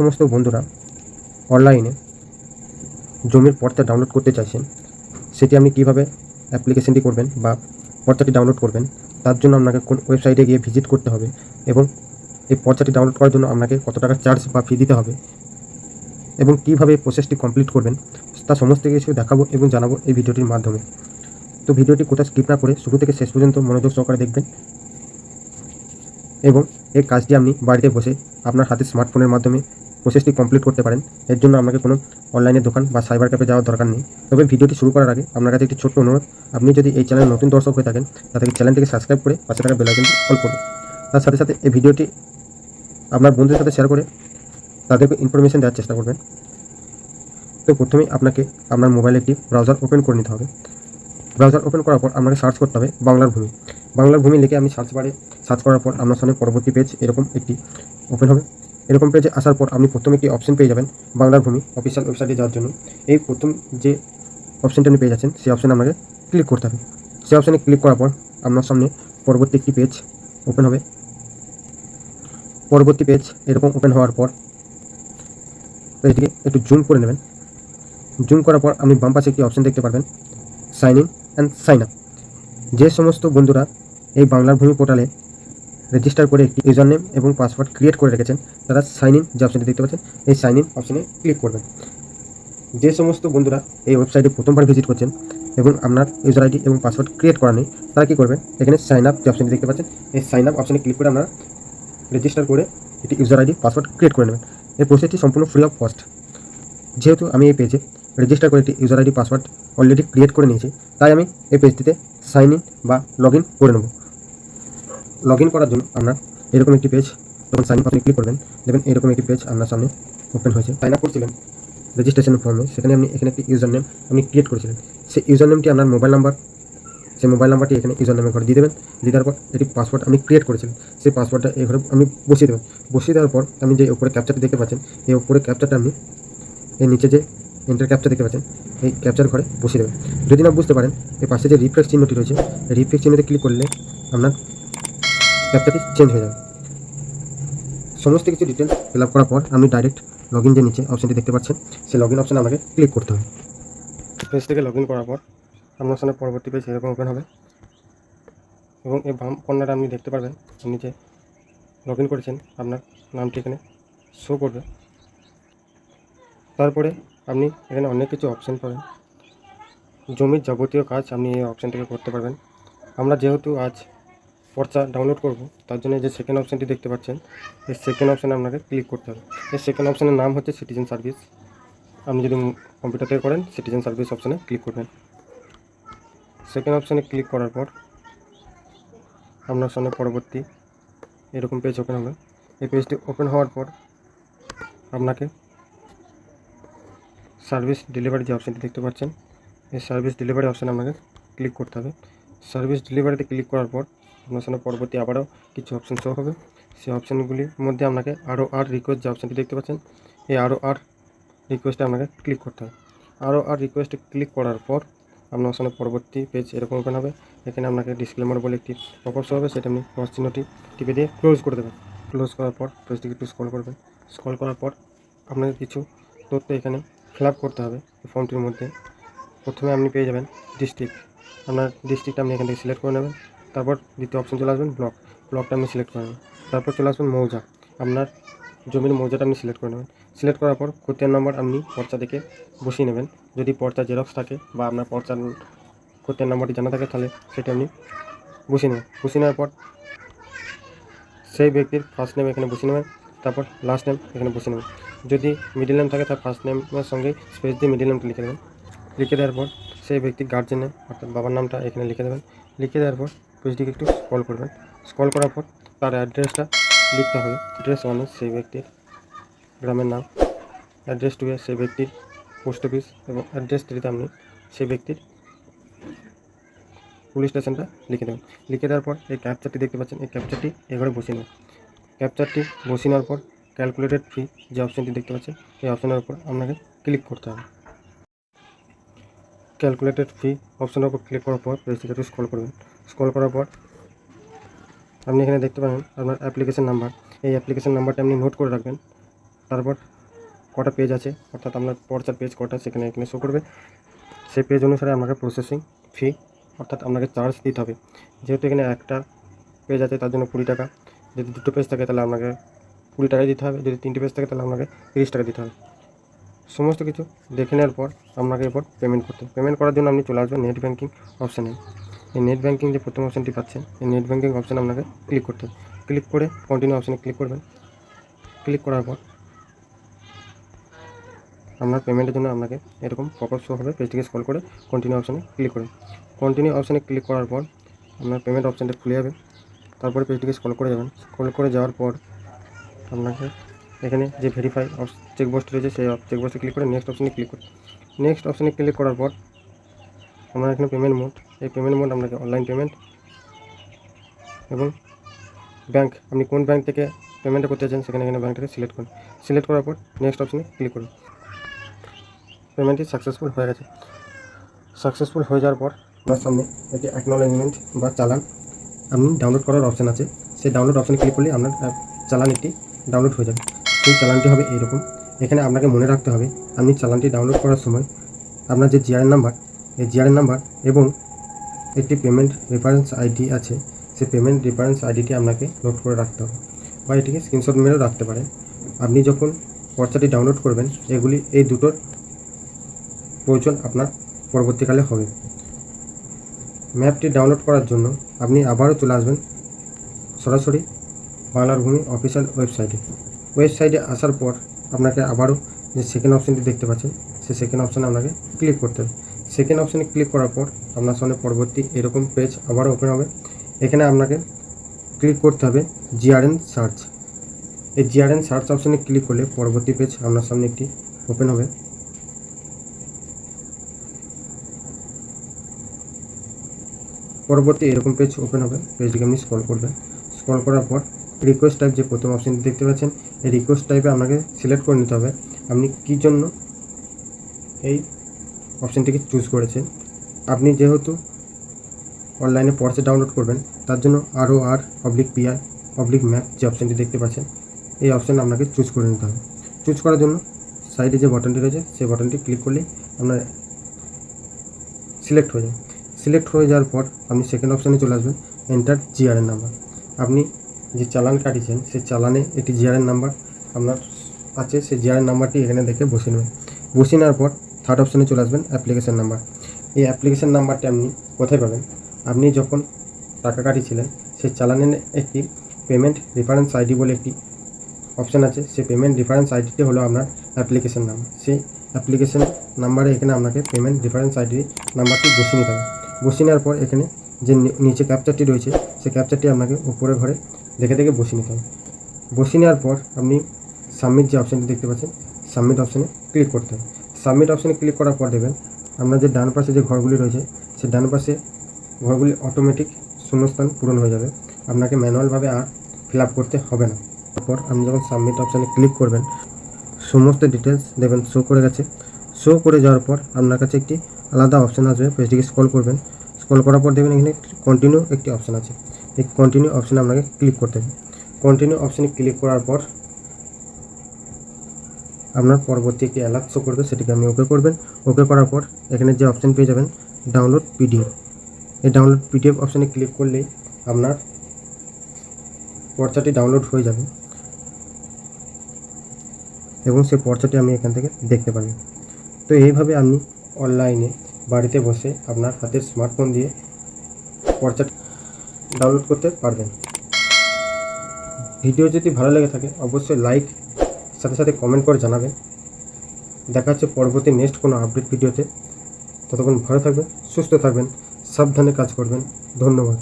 সমস্ত বন্ধুরা অনলাইনে জমির পর্চা ডাউনলোড করতে চাইছেন, সেটি আপনি কীভাবে অ্যাপ্লিকেশনটি করবেন বা পর্চাটি ডাউনলোড করবেন, তার জন্য আপনাকে কোন ওয়েবসাইটে গিয়ে ভিজিট করতে হবে এবং এই পর্চাটি ডাউনলোড করার জন্য আপনাকে কত টাকা চার্জ বা ফি দিতে হবে এবং কীভাবে এই প্রসেসটি কমপ্লিট করবেন, তা সমস্ত কিছু দেখাবো এবং জানাব এই ভিডিওটির মাধ্যমে। তো ভিডিওটি কোথাও স্কিপ না করে শুরু থেকে শেষ পর্যন্ত মনোযোগ সহকারে দেখবেন এবং এই কাজটি আপনি বাড়িতে বসে আপনার হাতে স্মার্টফোনের মাধ্যমে প্রসেসটি কমপ্লিট করতে পারেন। এর জন্য আপনাকে কোনো অনলাইনের দোকান বা সাইবার ক্যাফে যাওয়ার দরকার নেই। তবে ভিডিওটি শুরু করার আগে আপনার কাছে একটি ছোট্ট অনুরোধ, আপনি যদি এই চ্যানেলের নতুন দর্শক হয়ে থাকেন তাদেরকে চ্যানেলটিকে সাবস্ক্রাইব করে পাশে থাকা বেলাইকনটি অল করুন। তার সাথে সাথে এই ভিডিওটি আপনার বন্ধুদের সাথে শেয়ার করে তাদেরকে ইনফরমেশন দেওয়ার চেষ্টা করবেন। তো প্রথমেই আপনাকে আপনার মোবাইলে একটি ব্রাউজার ওপেন করে নিতে হবে। ব্রাউজার ওপেন করার পর আপনাকে সার্চ করতে হবে বাংলার ভূমি। বাংলার ভূমি লিখে আমি সার্চ বারে সার্চ করার পর আপনার সামনে পরবর্তী পেজ এরকম একটি ওপেন হবে। এরকম পেজে আসার পর আপনি প্রথমে একটি অপশন পেয়ে যাবেন? বাংলার ভূমি অফিসিয়াল ওয়েবসাইটে যাওয়ার জন্য। এই প্রথম যে অপশনটা আপনি পেয়ে যাচ্ছেন, সেই অপশানে আপনাকে ক্লিক করতে হবে। সেই অপশানে ক্লিক করার পর আপনার সামনে পরবর্তী একটি পেজ ওপেন হবে। পরবর্তী পেজ এরকম ওপেন হওয়ার পর পেজটিকে একটু জুম করে নেবেন। জুম করার পর আপনি বাম পাশে একটি অপশন দেখতে পারবেন sign in and sign up যে সমস্ত বন্ধুরা এই বাংলার ভূমি পোর্টালে রেজিস্টার করে একটি ইউজার নেম এবং পাসওয়ার্ড ক্রিয়েট করে রেখেছেন। তারা সাইন ইন যে অপশনটি দেখতে পাচ্ছেন, এই সাইন ইন অপশনে ক্লিক করবেন। যে সমস্ত বন্ধুরা এই ওয়েবসাইটে প্রথমবার ভিজিট করছেন এবং আপনার ইউজার আইডি এবং পাসওয়ার্ড ক্রিয়েট করা নেই, তারা কী করবেন? এখানে সাইন আপ যে অপশনটি দেখতে পাচ্ছেন, এই সাইন আপ অপশানে ক্লিক করে আপনারা রেজিস্টার করে একটি ইউজার আইডি পাসওয়ার্ড ক্রিয়েট করে নেবেন। এই প্রসেসটি সম্পূর্ণ ফ্রি অফ কস্ট যেহেতু আমি এই পেজে রেজিস্টার করে একটি user ID password already create করে নিয়েছি, তাই আমি এই পেজটিতে সাইন ইন বা লগ ইন করে নেব। লগ ইন করার জন্য আপনার এরকম একটি পেজ যখন সাইন ইন আপনি ক্লিক করবেন। দেখবেন এরকম একটি পেজ আপনার সামনে ওপেন হয়েছে। সাইন আপ করছিলেন রেজিস্ট্রেশন ফর্মে সেখানে আপনি, এখানে একটি ইউজার নেম আপনি ক্রিয়েট করেছিলেন। সেই ইউজার নেমটি আপনার মোবাইল নাম্বার সেই মোবাইল নাম্বারটি এখানে ইউজার নামের ঘরে দিয়ে দেবেন। দিয়ে দেওয়ার পর একটি পাসওয়ার্ড আপনি ক্রিয়েট করেছিলেন। সেই পাসওয়ার্ডটা এই ঘরে আপনি বসিয়ে দেবেন। বসিয়ে দেওয়ার পর আপনি যে উপরে ক্যাপচারটি দেখতে পাচ্ছেন, এই উপরে ক্যাপচারটা আপনি এই নিচে যে এন্টার ক্যাপচার দেখতে পাচ্ছেন, এই ক্যাপচার ঘরে বসিয়ে দেবেন। যদি না বুঝতে পারেন, এই পাশে যে রিফ্রেশ চিহ্নটি রয়েছে, এই রিফ্রেশ চিহ্নতে ক্লিক করলে আপনার ক্যাপচারটি চেঞ্জ হয়ে যাবে। সমস্ত কিছু ডিটেলস ফিল আপ করার পর আপনি ডাইরেক্ট লগ ইন যে নিচে অপশনটি দেখতে পাচ্ছেন, সেই লগ ইন অপশানে আপনাকে ক্লিক করতে হবে। পেজ থেকে লগ ইন করার পর আপনার সামনে পরবর্তী পেজ এরকম ওপেন হবে। এবং এই বাম কর্নারে আপনি দেখতে পারবেন, আপনি যে লগ ইন করেছেন, আপনার নামটি এখানে শো করবে। তারপরে আপনি এখানে অনেক কিছু অপশান পাবেন। জমির যাবতীয় কাজ আপনি এই অপশান থেকে করতে পারবেন। আমরা যেহেতু আজ পর্চা ডাউনলোড করব। তার জন্য যে সেকেন্ড অপশানটি দেখতে পাচ্ছেন, এই সেকেন্ড অপশানে আপনাকে ক্লিক করতে হবে। এই সেকেন্ড অপশানের নাম হচ্ছে সিটিজেন সার্ভিস আপনি যদি কম্পিউটার থেকে করেন সিটিজেন সার্ভিস অপশানে ক্লিক করবেন। সেকেন্ড অপশানে ক্লিক করার পর, আপনার সামনে পরবর্তী এরকম পেজ ওপেন হবে। এই পেজটি ওপেন হওয়ার পর, আপনাকে সার্ভিস ডেলিভারি যে অপশানটি দেখতে পাচ্ছেন, এই সার্ভিস ডেলিভারি অপশানে আপনাকে ক্লিক করতে হবে। সার্ভিস ডেলিভারিতে ক্লিক করার পর আপনার সামনে পরবর্তী আবারও কিছু অপশান শো হবে। সেই অপশানগুলির মধ্যে আপনাকে আরও আর রিকোয়েস্ট যে অপশানটি দেখতে পাচ্ছেন, এই আরও আর রিকোয়েস্টে আপনাকে ক্লিক করতে হবে আরও আর রিকোয়েস্টে ক্লিক করার পর আপনার সামনে পরবর্তী পেজ এরকম ওপেন হবে। এখানে আপনাকে ডিসক্লেমার বলে একটি শো হবে, সেটা আপনি ক্রস চিহ্নটি টিপে দিয়ে ক্লোজ করে দেবেন। ক্লোজ করার পর পেজটিকে একটু স্ক্রল করবেন। স্ক্রল করার পর আপনাকে কিছু তথ্য এখানে ফিল করতে হবে ফর্মটির মধ্যে। প্রথমে আপনি পেয়ে যাবেন ডিস্ট্রিক্ট আপনার ডিস্ট্রিক্টটা আপনি এখান থেকে সিলেক্ট করে নেবেন। তারপর দ্বিতীয় অপশন চলে আসবেন ব্লক ব্লকটা আপনি সিলেক্ট করে নেবেন তারপর চলে আসবেন মৌজা। আপনার জমির মৌজাটা আপনি সিলেক্ট করে নেবেন। সিলেক্ট করার পর খতিয়ান নাম্বার আপনি পর্চা দেখে বসিয়ে নেবেন। যদি পর্চা জেরক্স থাকে বা আপনার পর্চার খতিয়ান নাম্বারটি জানা থাকে তাহলে সেটা আপনি বসিয়ে নেবেন। বসিয়ে নেওয়ার পর সেই ব্যক্তির ফার্স্ট নেম এখানে বসিয়ে নেবেন। তারপর লাস্ট নেম এখানে বসিয়ে নেবেন। যদি মিডিল নেম থাকে তার ফার্স্ট নেমের সঙ্গে স্পেস দিয়ে মিডিল নেমটা লিখে দেবেন। লিখে দেওয়ার পর সেই ব্যক্তির গার্জেন নেম অর্থাৎ বাবার নামটা এখানে লিখে দেবেন। লিখে দেওয়ার পর পেজটিকে একটু স্ক্রল করবেন। স্ক্রল করার পর তার অ্যাড্রেসটা লিখতে হবে। অ্যাড্রেস ওয়ানে সেই ব্যক্তির গ্রামের নাম অ্যাড্রেস টুয়ে সেই ব্যক্তির পোস্ট অফিস এবং অ্যাড্রেস থ্রিতে আপনি সেই ব্যক্তির পুলিশ স্টেশনটা লিখে দেবেন। লিখে দেওয়ার পর এই ক্যাপচারটি দেখতে পাচ্ছেন, এই ক্যাপচারটি এবারে বসিয়ে নেবেন। ক্যাপচারটি বসিয়ে নেওয়ার পর ক্যালকুলেটেড ফি যে অপশানটি দেখতে পাচ্ছেন, এই অপশানের উপর আপনাকে ক্লিক করতে হবে। ক্যালকুলেটেড ফি অপশানের উপর ক্লিক করার পর পেজটিকে একটু স্ক্রল করবেন। স্ক্রল করার পর আপনি এখানে দেখতে পাবেন আপনার অ্যাপ্লিকেশন নাম্বার এই অ্যাপ্লিকেশন নাম্বারটা আপনি নোট করে রাখবেন। তারপর কটা পেজ আছে, অর্থাৎ আপনার পর্চার পেজ কটা সেখানে এখানে শো করবে। সেই পেজ অনুসারে আপনাকে প্রসেসিং ফি অর্থাৎ আপনাকে চার্জ দিতে হবে। যেহেতু এখানে একটা পেজ আছে, তার জন্য কুড়ি টাকা। যদি দুটো পেজ থাকে, তাহলে আপনাকে কুড়ি টাকাই দিতে হবে। যদি তিনটে পেজ থাকে, তাহলে আপনাকে তিরিশ টাকা দিতে হবে। সমস্ত কিছু দেখে নেওয়ার পর আপনাকে এরপর পেমেন্ট করতে পেমেন্ট করার জন্য আপনি চলে আসবেন নেট ব্যাঙ্কিং অপশানে এই নেট ব্যাঙ্কিং যে প্রথম অপশানটি পাচ্ছেন, এই নেট ব্যাঙ্কিং অপশানে আপনাকে ক্লিক করতে হবে। ক্লিক করে কন্টিনিউ অপশানে ক্লিক করবেন। ক্লিক করার পর আপনার পেমেন্টের জন্য আপনাকে এরকম পপ শো হবে পেজটিকে স্ক্রল করে কন্টিনিউ অপশানে ক্লিক করুন। কন্টিনিউ অপশানে ক্লিক করার পর আপনার পেমেন্ট অপশানটা খুলে যাবে। তারপরে পেজটিকে স্ক্রল করে যাবেন। স্ক্রল করে যাওয়ার পর আপনাকে এখানে যে ভেরিফাই চেকবক্সটি রয়েছে, সেই চেকবক্সে ক্লিক করে নেক্সট অপশানে ক্লিক করুন। নেক্সট অপশানে ক্লিক করার পর আপনার এখানে পেমেন্ট মোড এই পেমেন্ট মোড আপনাকে অনলাইন পেমেন্ট এবং ব্যাংক আপনি কোন ব্যাংক থেকে পেমেন্টটা করতে চান সেখানে এখানে ব্যাংকটাকে সিলেক্ট করুন। সিলেক্ট করার পর নেক্সট অপশানে ক্লিক করুন। পেমেন্টটি সাকসেসফুল হয়ে গেছে। সাকসেসফুল হয়ে যাওয়ার পর আপনার সামনে একটি অ্যাকনোলেজমেন্ট বা চালান আপনি ডাউনলোড করার অপশান আছে। সেই ডাউনলোড অপশানে ক্লিক করলে আপনার চালান একটি ডাউনলোড হয়ে যাবে। সেই চালানটি হবে এইরকম। এখানে আপনাকে মনে রাখতে হবে, আপনি চালানটি ডাউনলোড করার সময় আপনার যে জিআরএন নাম্বার এই জিআরএন নাম্বার এবং একটি পেমেন্ট রেফারেন্স আইডি আছে, সেই পেমেন্ট রেফারেন্স আইডিটি আপনাকে নোট করে রাখতে হবে বা এটিকে স্ক্রিনশট মেরেও রাখতে পারেন। আপনি যখন পর্চাটি ডাউনলোড করবেন, এগুলি এই দুটোর প্রয়োজন আপনার পরবর্তীকালে হবে। ম্যাপটি ডাউনলোড করার জন্য আপনি আবারও চলে আসবেন সরাসরি বাংলার ভূমি অফিসিয়াল ওয়েবসাইটে ওয়েবসাইটে আসার পর আপনাকে আবারও যে সেকেন্ড অপশানটি দেখতে পাচ্ছেন, সেই সেকেন্ড অপশানে আপনাকে ক্লিক করতে হবে। সেকেন্ড অপশানে ক্লিক করার পর আপনার সামনে পরবর্তী এরকম পেজ আবারও ওপেন হবে। এখানে আপনাকে ক্লিক করতে হবে জিআরএন সার্চ এই জিআরএন সার্চ অপশানে ক্লিক করলে পরবর্তী পেজ আপনার সামনে একটি ওপেন হবে। পরবর্তী এরকম পেজ ওপেন হবে। পেজটিকে আপনি স্ক্রল করবেন। স্ক্রল করার পর রিকোয়েস্ট টাইপ যে প্রথম অপশানটি দেখতে পাচ্ছেন, এই রিকোয়েস্ট টাইপে আপনাকে সিলেক্ট করে নিতে হবে। আপনি কী জন্য এই অপশানটিকে চুজ করেছেন। আপনি যেহেতু অনলাইনে পড়ছে ডাউনলোড করবেন, তার জন্য আরও আর পাবলিক পিআর পাবলিক ম্যাপ যে অপশানটি দেখতে পাচ্ছেন, এই অপশান আপনাকে চুজ করে নিতে হবে। চুজ করার জন্য সাইডে যে বাটনটি রয়েছে, সেই বাটনটি ক্লিক করলেই আপনার সিলেক্ট হয়ে যাবে সিলেক্ট হয়ে যাওয়ার পর আপনি সেকেন্ড অপশানে চলে আসবেন এন্টার জিআরএন নাম্বার আপনি যে চালান কাটিয়েছেন, সেই চালানে একটি জিআরএন নাম্বার আপনার আছে, সেই জিআরএন নাম্বারটি এখানে দেখে বসিয়ে নেবেন। বসিয়ে নেওয়ার পর থার্ড অপশানে চলে আসবেন অ্যাপ্লিকেশান নাম্বার এই অ্যাপ্লিকেশান নাম্বারটি আপনি কোথায় পাবেন? আপনি যখন টাকা কাটিয়েছিলেন সেই চালানের একটি পেমেন্ট রেফারেন্স আইডি বলে একটি অপশান আছে। সেই পেমেন্ট রেফারেন্স আইডিটি হলো আপনার অ্যাপ্লিকেশান নাম্বার সেই অ্যাপ্লিকেশন নাম্বারে এখানে আপনাকে পেমেন্ট রেফারেন্স আইডি নাম্বারটি বসিয়ে নিতে হবে। বসিয়ে নেওয়ার পর এখানে যে নিচে ক্যাপচারটি রয়েছে, সেই ক্যাপচারটি আপনাকে উপরে ঘরে দেখে দেখে বসিয়ে নিতে হবে। বসিয়ে নেওয়ার পর আপনি সাবমিট যে অপশানটি দেখতে পাচ্ছেন সাবমিট অপশানে ক্লিক করতে হবে। সাবমিট অপশানে ক্লিক করার পর দেবেন আপনার যে ডান পাশে যে ঘরগুলি রয়েছে, সে ডান পাশে ঘরগুলি অটোমেটিক শূন্যস্থান পূরণ হয়ে যাবে। আপনাকে ম্যানুয়ালভাবে আর ফিল করতে হবে না। তারপর আপনি যখন সাবমিট অপশানে ক্লিক করবেন, সমস্ত ডিটেলস দেবেন শো করে গেছে। শো করে যাওয়ার পর আপনার কাছে একটি আলাদা অপশান আসবে, পেজটিকে স্ক্রল করবেন। স্ক্রল করার পর দেখবেন এখানে কন্টিনিউ একটি অপশান আছে। এই কন্টিনিউ অপশানে আপনাকে ক্লিক করতে হবে। কন্টিনিউ অপশানে ক্লিক করার পর আপনার পরবর্তী একটি অ্যালার্ট শো করবে, সেটিকে আপনি ওকে করবেন। ওকে করার পর এখানে যে অপশান পেয়ে যাবেন ডাউনলোড পিডিএফ এই ডাউনলোড পিডিএফ অপশানে ক্লিক করলেই আপনার পর্চাটি ডাউনলোড হয়ে যাবে। এবং সেই পর্চাটি আমি এখান থেকে দেখতে পারি। তো এইভাবে আপনি অনলাইনে বাড়িতে বসে আপনার হাতের স্মার্টফোন দিয়ে পর্চাটি ডাউনলোড করতে পারবেন। ভিডিও যদি ভালো লেগে থাকে, অবশ্যই লাইক সাথে সাথে কমেন্ট করে জানাবেন। দেখা হচ্ছে পরবর্তী নেক্সট কোনো আপডেট ভিডিওতে ততক্ষণ ভালো থাকবেন, সুস্থ থাকবেন, সাবধানে কাজ করবেন। ধন্যবাদ।